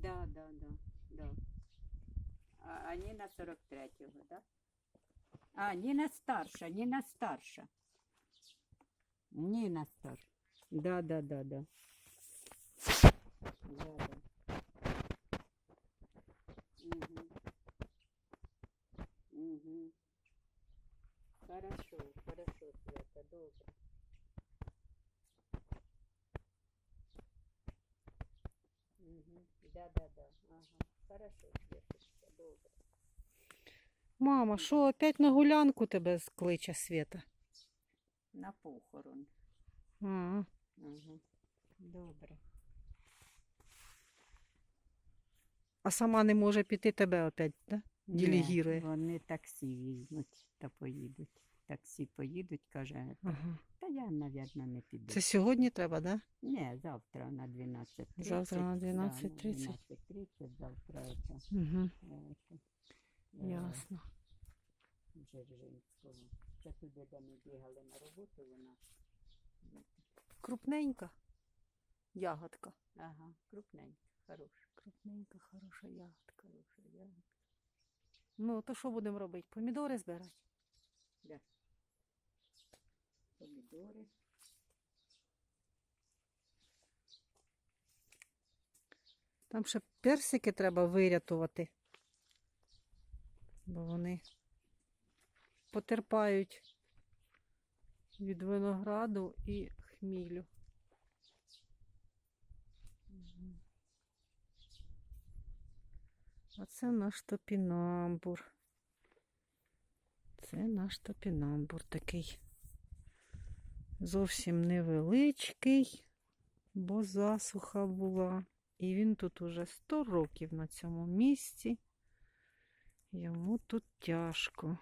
Да, да, да, да. А, а Ніна 43-го, да? А, Ніна старша, Ніна старша. Ніна старша. Да, да, да, да. Да, да. Угу. Угу. Хорошо, хорошо, Света, добре. Да, да, да. Ага. Хорошо, Светочка, добре. Мама, що опять на гулянку тебе кличе Света? На похорон. А, Ага. Добре. а сама не може піти тебе опять, да? Ні, Вони таксі візьмуть та поїдуть. Таксі поїдуть, каже, Ага. та я, мабуть, не піду. Це сьогодні треба, да? Ні, завтра на 12.30. Завтра на Да, 12:30. 12.30 завтра це, Угу. е, е, Ясно. Дзержинського. Це туди, де ми бігали на роботу, вона. Крупненька ягодка. Ага, крупненька, хороша. Крупненька, хороша ягодка. Хороша ягодка. Ну, то що будемо робити? Помідори збирати? Да. Помідори. Там ще персики треба вирятувати. Бо вони потерпають від винограду і хмілю. Мгм. А це наш топінамбур. Це наш топінамбур такий. Зовсім невеличкий, бо засуха була. І він тут уже 100 років на цьому місці. Йому тут тяжко.